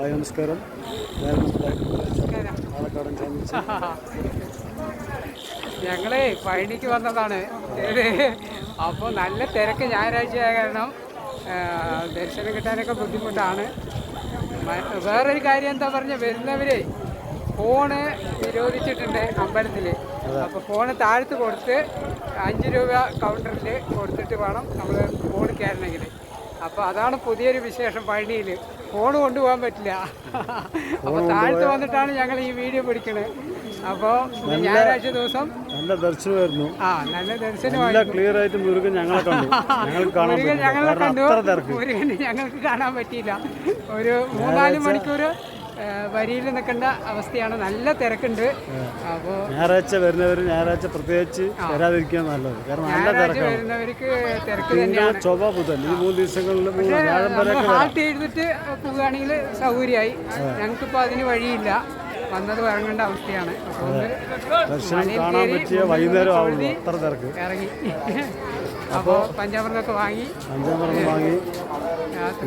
Hi നമസ്കാരം. പാലക്കാടൻ ഞങ്ങൾ പഴനിക്ക് വന്നതാണ്. അപ്പോൾ നല്ല തിരക്ക് ഞായറാഴ്ച കാരണം ദർശനം കിട്ടാനൊക്കെ ബുദ്ധിമുട്ടാണ്. വേറൊരു കാര്യം എന്താ പറഞ്ഞ വരുന്നവര് ഫോണ് നിരോധിച്ചിട്ടുണ്ട് അമ്പലത്തിൽ അപ്പോൾ ഫോണ് താഴ്ത്ത് കൊടുത്ത് അഞ്ച് രൂപ കൗണ്ടറിൽ കൊടുത്തിട്ട് വേണം നമ്മൾ ഫോൺ കയറണമെങ്കിൽ അപ്പോൾ അതാണ് പുതിയൊരു വിശേഷം പഴനിയിൽ ഫോൺ കൊണ്ടുപോകാൻ പറ്റില്ല. അപ്പോൾ താഴ്ത്ത് വന്നിട്ടാണ് ഞങ്ങൾ ഈ വീഡിയോ പിടിക്കണത് അപ്പോൾ ഞായറാഴ്ച ദിവസം നല്ല ദർശനമായിരുന്നു. ആ നല്ല ദർശനമായിരുന്നു. നല്ല ക്ലിയർ ആയിട്ട് മുരുകൻ ഞങ്ങളെ കണ്ടു. മുരുകൻ ഞങ്ങളെ കണ്ടു. മുരുകൻ ഞങ്ങൾക്ക് കാണാൻ പറ്റിയില്ല. ഒരു മൂന്നാൽ മണിക്കൂർ വരിയിൽ നിൽക്കേണ്ട അവസ്ഥയാണ്. നല്ല തിരക്കുണ്ട്. അപ്പോൾ ഞായറാഴ്ച വരുന്നവർ ഞായറാഴ്ച പ്രത്യേകിച്ച് വരാതിരിക്കാൻ നല്ലത്. കാരണം നല്ല വരുന്നവർക്ക് തിരക്ക് തന്നെയാണ്. ചൊവ്വ ബുധൻ. ഈ മൂന്ന് ദിവസങ്ങളിൽ ഹാൾട്ട് ചെയ്തിട്ട് പോവുകയാണെങ്കിൽ സൗകര്യമായി. ഞങ്ങൾക്കിപ്പോൾ അതിന് വഴിയില്ല. വന്നത് ഇറങ്ങേണ്ട അവസ്ഥയാണ്. ദർശനം കാണാൻ പറ്റിയ വൈകുന്നേരം ആവുന്നു. അത്ര തിരക്ക്. ഇറങ്ങി. അപ്പോൾ പഞ്ചാമൃതമൊക്കെ വാങ്ങി. പഞ്ചാമൃതം വാങ്ങി.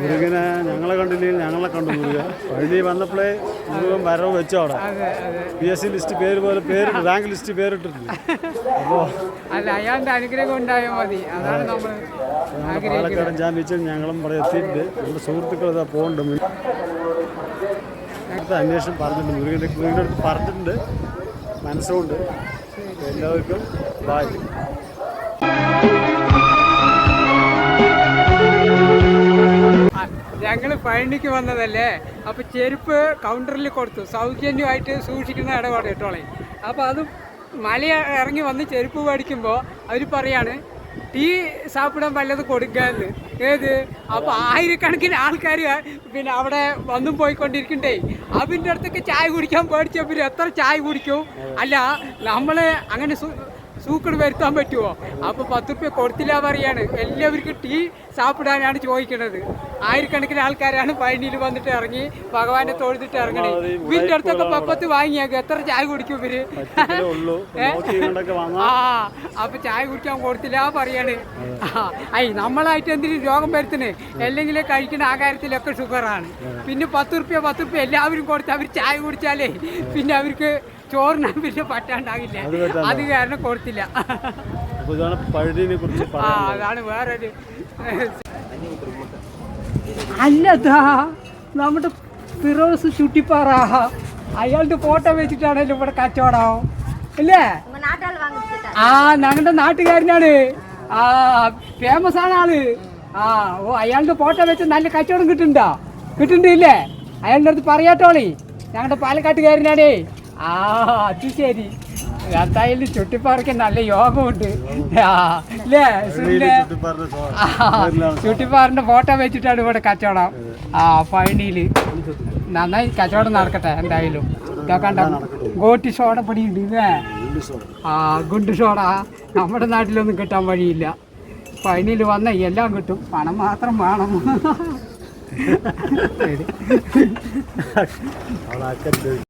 മുരുകനെ ഞങ്ങളെ കണ്ടില്ലെങ്കിൽ ഞങ്ങളെ കണ്ടു മുരുക. വഴി വന്നപ്പോഴേ മുരുകൻ വരവ് വെച്ചു അവിടെ. പി എസ് സി ലിസ്റ്റ് പേര് പോലെ പേര് റാങ്ക് ലിസ്റ്റ് പേരിട്ടിട്ടില്ല അപ്പോൾ അല്ല അയാളുടെ അനുഗ്രഹം ഉണ്ടായാൽ മതി. അതാണ് നമ്മൾ പാലക്കാടൻ ചാമ്പ്യൻഷിപ്പ് ഞങ്ങളും ഇവിടെ എത്തിയിട്ടുണ്ട്. നമ്മുടെ സുഹൃത്തുക്കൾ ഇതാ പോകുന്നുണ്ട് അടുത്ത അന്വേഷണം പറഞ്ഞിട്ടുണ്ട്. മുരുകന്റെ മുരുകന്റെ അടുത്ത് പറഞ്ഞിട്ടുണ്ട്. മനസ്സുകൊണ്ട്. എല്ലാവർക്കും ബായ് ഞങ്ങൾ പഴനിക്ക് വന്നതല്ലേ? അപ്പൊ ചെരുപ്പ് കൗണ്ടറിൽ കൊടുത്തു. സൗജന്യമായിട്ട് സൂക്ഷിക്കുന്ന ഇടപാട് കേട്ടോളെ. അപ്പൊ അത് മല ഇറങ്ങി വന്ന് ചെരുപ്പ് മേടിക്കുമ്പോൾ അവർ പറയാണ് ടീ സാപ്പിടാൻ വല്ലത് കൊടുക്കാന്ന് ഏത്? അപ്പൊ ആയിരക്കണക്കിന് ആൾക്കാർ പിന്നെ അവിടെ വന്നും പോയിക്കൊണ്ടിരിക്കണ്ടേ. അതിന്റെ അടുത്തൊക്കെ ചായ കുടിക്കാൻ പേടിച്ചപ്പോൾ എത്ര ചായ കുടിക്കും? അല്ല നമ്മൾ അങ്ങനെ സൂക്കട് വരുത്താൻ പറ്റുമോ അപ്പോൾ പത്ത് റുപ്യ കൊടുത്തില്ല പറയാണ് എല്ലാവർക്കും ടീ സാപ്പിടാനാണ് ചോദിക്കുന്നത് ആയിരക്കണക്കിന് ആൾക്കാരാണ് പഴനിയിൽ വന്നിട്ട് ഇറങ്ങി ഭഗവാനെ തൊഴുതിട്ട് ഇറങ്ങണേ. ഇവരുടെ അടുത്തൊക്കെ പപ്പത്ത് വാങ്ങിയാക്കും. എത്ര ചായ കുടിക്കും ഇവർ? ആ അപ്പൊ ചായ കുടിക്കാൻ കൊടുത്തില്ല പറയാണ്. ഐ നമ്മളായിട്ട് എന്തിനും രോഗം വരുത്തണേ അല്ലെങ്കിൽ കഴിക്കുന്ന ആകാരത്തിലൊക്കെ ഷുഗറാണ് പിന്നെ പത്ത് റുപ്യ പത്ത് റുപ്യ എല്ലാവരും കൊടുത്ത് അവർ ചായ കുടിച്ചാലേ പിന്നെ അവർക്ക് ചോറിനാ പിന്നെ പറ്റാണ്ടാകില്ല അത് കാരണം കൊടുത്തില്ല. അതാണ് വേറൊരു അല്ലതാ നമ്മുടെ ഫിറോസ് ചുട്ടിപ്പാറ. അയാളുടെ ഫോട്ടോ വെച്ചിട്ടാണെങ്കിലും ഇവിടെ കച്ചവടം. ഇല്ലേ? ആ ഞങ്ങളുടെ നാട്ടുകാരനാണ്. ആ ഫേമസ് ആണ് ആൾ. ആ ഓ അയാളുടെ ഫോട്ടോ വെച്ച് നല്ല കച്ചവടം കിട്ടുന്നുണ്ടോ? കിട്ടുന്നുണ്ട് ഇല്ലേ? അയാളുടെ അടുത്ത് പറയാട്ടോളി. ഞങ്ങളുടെ പാലക്കാട്ടുകാരനാണേ. ആ അത് ശരി. എന്തായാലും ചുട്ടിപ്പാറയ്ക്ക് നല്ല യോഗമുണ്ട്. അല്ലേ ചുട്ടിപ്പാറിന്റെ ഫോട്ടോ വെച്ചിട്ടാണ് ഇവിടെ കച്ചവടം. ആ പഴനിയിൽ നന്നായി കച്ചവടം നടക്കട്ടെ എന്തായാലും. ഇതൊക്കെ ഗോട്ടി സോഡ പൊടിയുണ്ട് ഇല്ലേ ആ ഗുണ്ട് സോഡ നമ്മുടെ നാട്ടിലൊന്നും കിട്ടാൻ വഴിയില്ല. പഴനിയിൽ വന്ന എല്ലാം കിട്ടും. പണം മാത്രം വേണം. ശരി